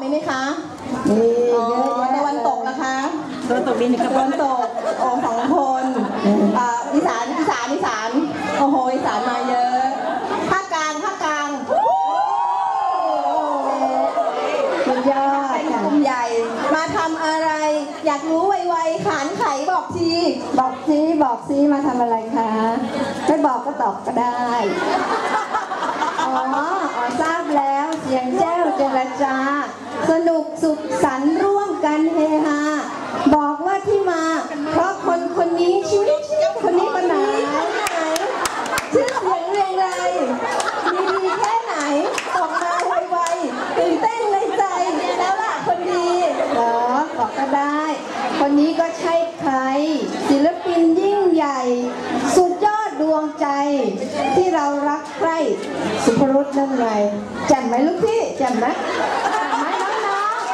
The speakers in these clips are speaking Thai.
มีไหมคะมีอ๋อเยอะแยะตะวันตกนะคะตะวันตกดินกับตะวันตกโอ้สองคนอ่าอีสานอีสานอีสานโอ้โหอีสานมาเยอะภาคกลางภาคกลางสุดยอดเป็นค่ะกลุ่มใหญ่ มาทำอะไร อยากรู้ไวๆขานไขบอกทีบอกซีบอกซีมาทำอะไรคะไม่บอกก็ตอบก็ได้อ๋ออ๋อทราบแล้วเสียงแจ้วเจรจา สนุกสุขสันต์ร่วมกันเฮฮาบอกว่าที่มา เพราะคนคนนี้ชื่อคนนี้คนไหนไหนชื่อเสียงเรียงไรมีดีแค่ไหนบอกมาไวๆตื่นเต้นในใจแล้วล่ะคนดีหรอบอกก็ได้ คนนี้ก็ใช่ใคร ศิลปินยิ่งใหญ่ สุดยอดดวงใจ ที่เรารักใคร่สุภรุษนั่นไงแจ่มไหมลูกพี่จ่มไหมแจ่มไหมน้องๆ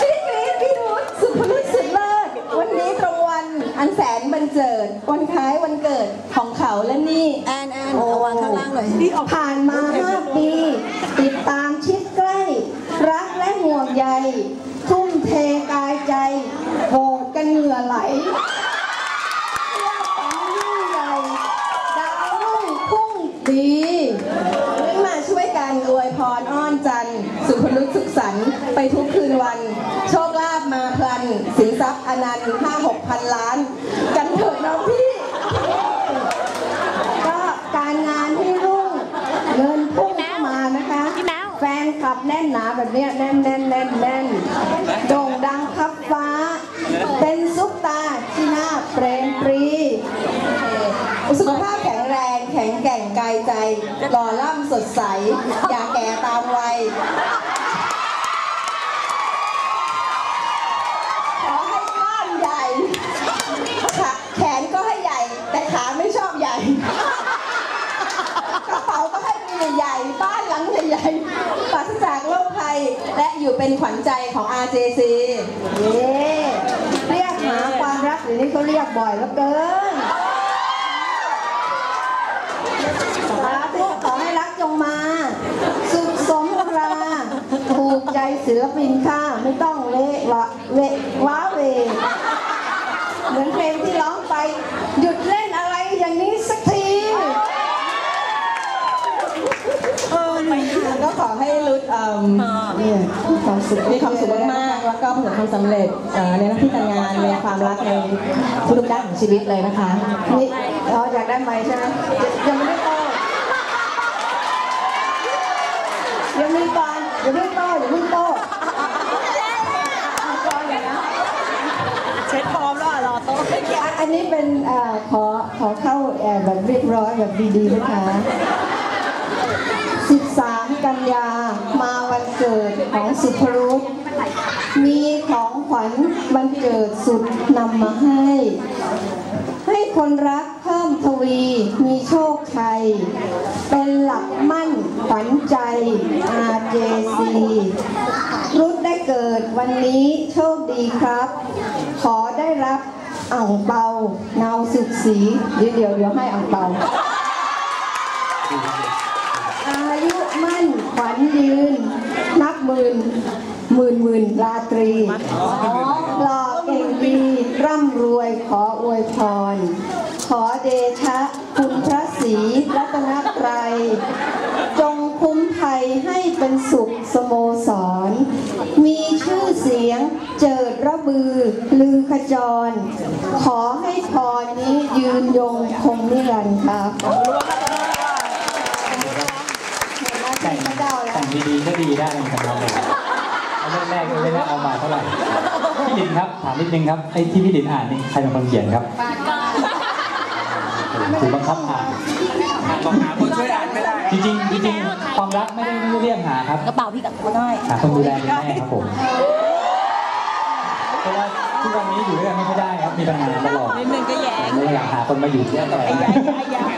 พี่กรี๊ดพี่นุชสุภนุชสุดเลิศวันนี้ตรงวันอันแสนบันเจิด วันคล้ายวันเกิดของเขาและนี่แอนแอนเอาวางข้างล่างหน่อย ผ่านมา 5 ปี ติดตามชิดใกล้ รักและห่วงใย ทุ่มเทกายใจโหดกันเหงื่อไหลเพื่อฝันยิ่งใหญ่ดาวรุ่งพุ่งดีงั้นมาช่วยกันอวยพรอ้อนจันทร์สุขนุชสุขสันต์ไปทุกคืนวัน โชคลาภมาพลัน สินทรัพย์อนันต์ห้าหกพันล้าน กันเถิดน้องพี่ ก็การงานที่รุ่ง เงินพุ่งเข้ามานะคะ แฟนคลับแน่นหนาแบบเนี้ยแน่นแน่นแน่นแน่นโด่งดังคับฟ้า เป็นซุปตาที่น่าเปรมปรี สุขภาพแข็งแรง แข็งแกร่งกายใจ หล่อล่ำสดใส อย่าแก่ตามวัยขอให้กล้ามใหญ่ขาแขนก็ให้ใหญ่ แต่ขาไม่ชอบใหญ่กระเป๋าก็ให้มีใหญ่บ้านหลังใหญ่ๆปราศจากโรคภัยและอยู่เป็นขวัญใจของ RJC เย้เรียกหาความรักเดี๋ยวนี้เขาเรียกบ่อยแล้วเกินสาธุขอให้รักจงมา สุขสมราถูกใจ ศิลปินค่ะ ไม่ต้องเละวะเวะว้าเวเหมือนเพลงที่ร้องไป หยุดเล่นอะไรอย่างนี้สักทีก็ขอให้รุดเอิ่มเนี่ยมีความสุขมีความสุขมากๆแล้วก็ประสบความสำเร็จเอ่อในหน้าที่การงานในความรักในทุกๆด้านของชีวิตเลยนะคะนี่อ๋ออยากได้ไหมใช่ไหมยังไม่ได้โตยังมีก่อนอย่าเพิ่งโตอย่าเพิ่งโตเอาก่อนเลยนะ เช็ดพร้อมแล้วอะรอโต๊ะ อันนี้เป็นอขอขอเข้าแอร์แบบเรียบร้อยแบบดีๆนะคะ 13 กันยามาวันเกิดของสุภรุษมีของขวัญวันเกิดสุดนำมาให้ ให้คนรักเพิ่มทวี มีโชคชัย เป็นหลักมั่นขวัญใจ RJC รุดได้เกิดวันนี้โชคดีครับ ขอได้รับ อ่างเปาเนาสุขสีเดี๋ยวเดี๋ยวเดี๋ยวให้อ่างเปาอายุมั่นขวัญยืน นับหมื่นหมื่นหมื่นราตรีหล่อเก่งดีร่ำรวยขออวยพร ขอเดชะคุณพระศรีรัตนตรัยจงคุ้มภัยให้เป็นสุขสโมสร มี ชื่อเสียงเจิดระบือ ลือขจร ขอให้พรนี้ยืนยงคงนิรันดร์ครับแต่งแต่งดีๆก็ดีได้เหมือนกันครับผมเอาเรื่องแรกก็ไม่ได้เอามาเท่าไหร่พี่ดินครับถามนิดนึงครับไอ้ที่พี่ดินอ่านนี่ใครเป็นคนเขียนครับถูกบังคับอ่าน หาคนช่วยอ่านไม่ได้ จริงจริงความรักไม่ได้เรียกหาครับกระเป๋าพี่กับตัวด้หาคนดูแลเป็นแม่ครับผมเพราะว่าทุกวันนี้อยู่ด้วยกันไม่ได้ครับมีปัญหาตลอดนิดนึงก็แย่งเลยอยากหาคนมาอยู่ด้วยกันไอ้ยัยไอ้ยัย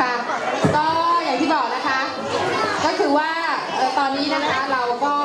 ค่ะก็อย่างที่บอกนะคะ ก็คือว่าตอนนี้นะคะเราก็